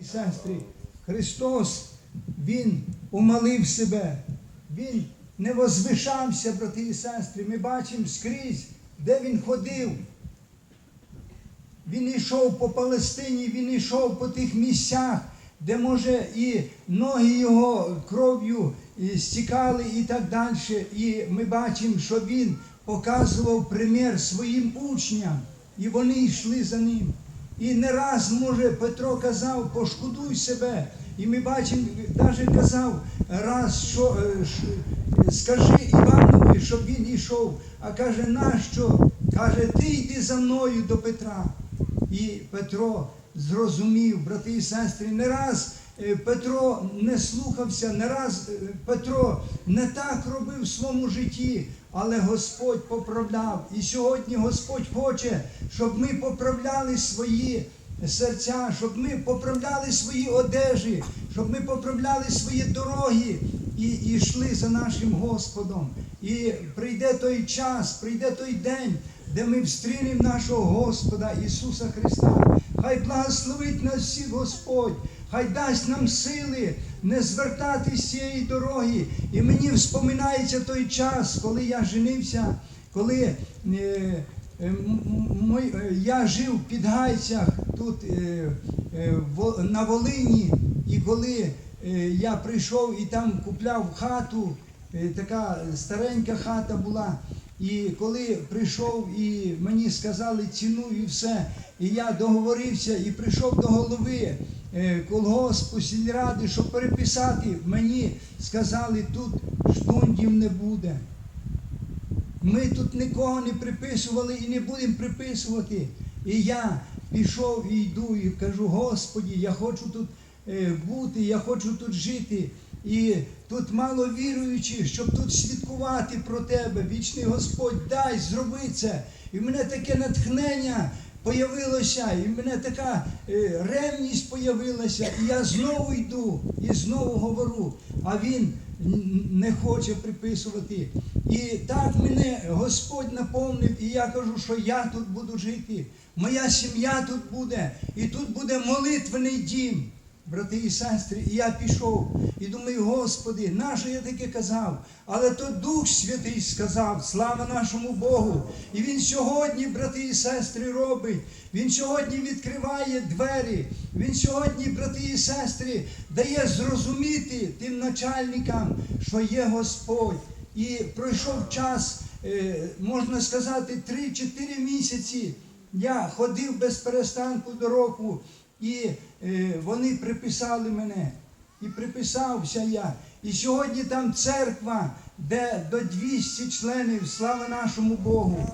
і сестри, Христос, Він умалив себе, Він не возвишався, брати і сестри. Ми бачимо скрізь, де Він ходив. Він йшов по Палестині, він йшов по тих місцях, де, може, і ноги його кров'ю стікали і так далі. І ми бачимо, що він показував примір своїм учням, і вони йшли за ним. І не раз, може, Петро казав, пошкодуй себе. І ми бачимо, навіть казав раз, що е, скажи Іванові, щоб він йшов, а каже, нащо? Каже, ти йди за мною до Петра. І Петро зрозумів, брати і сестри, не раз е, Петро не слухався, не раз е, Петро не так робив в своєму житті, але Господь поправляв. І сьогодні Господь хоче, щоб ми поправляли свої серця, щоб ми поправляли свої одежі, щоб ми поправляли свої дороги і, і йшли за нашим Господом. І прийде той час, прийде той день, де ми встрінемо нашого Господа Ісуса Христа. Хай благословить нас всіх Господь, хай дасть нам сили не звертати з цієї дороги. І мені вспоминається той час, коли я женився, коли е, е, мой, е, я жив в Підгайцях тут е, е, на Волині, і коли е, я прийшов і там купляв хату, е, така старенька хата була. І коли прийшов і мені сказали ціну і все, і я договорився і прийшов до голови е, колгоспу сільради, щоб переписати, мені сказали, тут штундів не буде. Ми тут нікого не приписували і не будемо приписувати. І я пішов і йду і кажу, Господі, я хочу тут е, бути, я хочу тут жити. І тут мало віруючих, щоб тут свідкувати про тебе. Вічний Господь, дай, зроби це. І в мене таке натхнення появилося, і в мене така е, ревність появилася. І я знову йду і знову говорю. А він не хоче приписувати. І так мене Господь наповнив, і я кажу, що я тут буду жити. Моя сім'я тут буде, і тут буде молитвений дім. Брати і сестри, і я пішов і думаю, Господи, нащо я таке казав? Але то Дух Святий сказав, слава нашому Богу. І Він сьогодні, брати і сестри, робить. Він сьогодні відкриває двері. Він сьогодні, брати і сестри, дає зрозуміти тим начальникам, що є Господь. І пройшов час, е, можна сказати, 3-4 місяці. Я ходив без перестанку до року, і е, вони приписали мене. І приписався я. І сьогодні там церква, де до 200 членів, слава нашому Богу.